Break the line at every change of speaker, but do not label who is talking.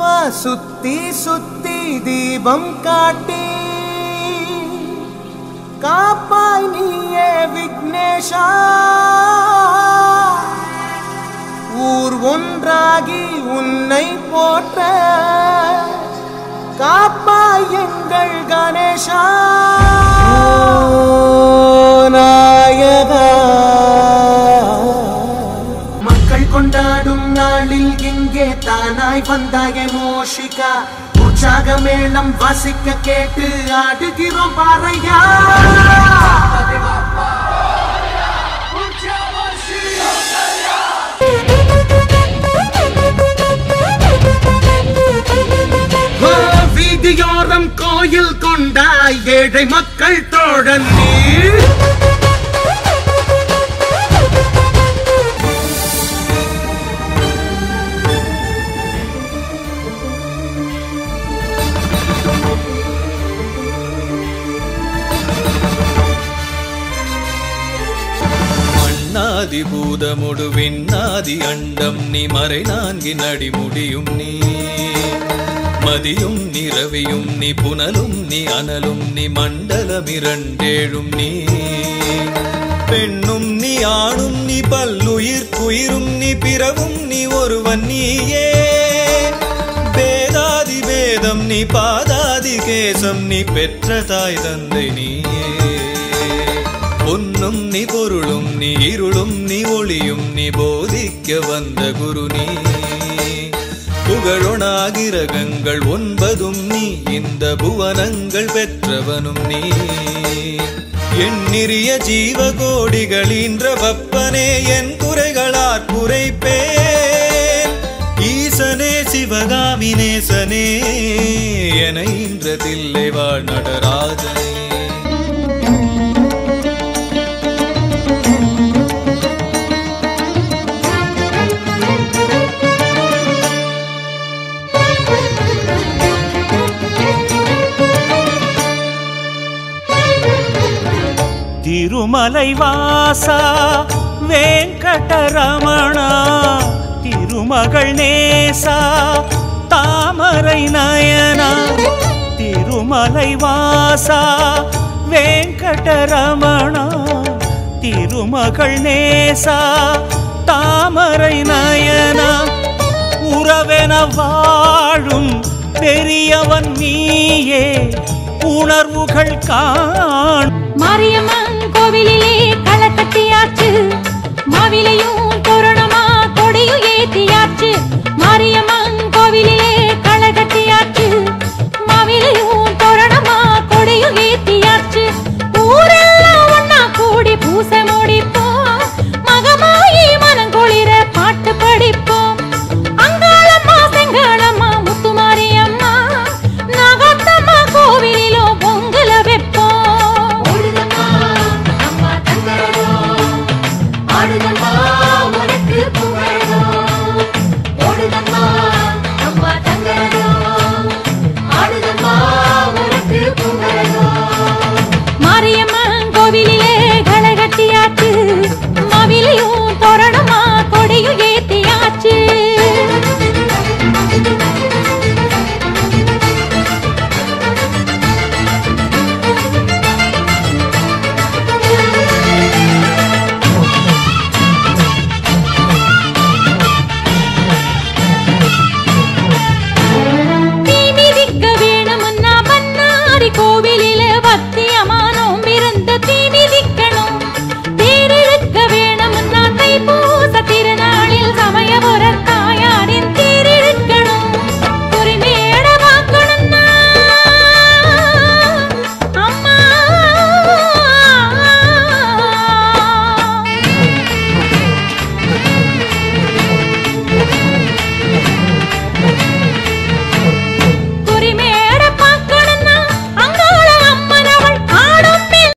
விஸ்வா சுத்தி சுத்தி தீபம் காட்டி காப்பாய் நீயே விக்னேஷா ஊர் ஒன்றாகி உன்னை போற்ற காப்பாய் எங்கள் கணேஷா தானாய் வந்தாய மோஷிகா. உற்சாக மேளம் வாசிக்க கேட்டு ஆடுகிறோம் பாறையா. வீதியோரம் கோயில் கொண்டாய் ஏழை மக்கள் தோழன் நீ.
மண்ணாதி பூதமுடு விண்ணாதி அண்டம் நீ மறை நான்கின் அடிமுடியும் நீ. மதியும் நீ நீ புனலும் நீ அனலும் நீ மண்டலம் இரண்டேழும் நீ. பெண்ணும் நீ ஆணும் நீ பல்லுயிர் குயிரும் நீ பிறவும் நீ ஒருவன் நீயே. வேதாதி வேதம் நீ பாதாதி கேசம் நீ பெற்ற தாய் தந்தை நீ. பொன்னும் நீ பொருளும் நீ இருளும் நீ ஒளியும் நீ போதிக்க வந்த குரு நீ புகழொணாகிரகங்கள் ஒன்பதும் நீ இந்த புவனங்கள் பெற்றவனும் நீ. எண்ணிறிய ஜீவகோடிகளீன்ற பப்பனே என் குறைகளார் குறைப்பேன். ஈசனே சிவகாமினேசனே என இன்றதில்லை வாழ் நடராஜனே.
திருமலை வாசா வேங்கடரமணா திருமகள் நேசா தாமரை நயனா திருமலை வாசா வேங்கடரமணா திருமகள் நேசா தாமரை நயனா. உறவென வாழும் பெரியவன் நீயே உணர்வுகள் காண்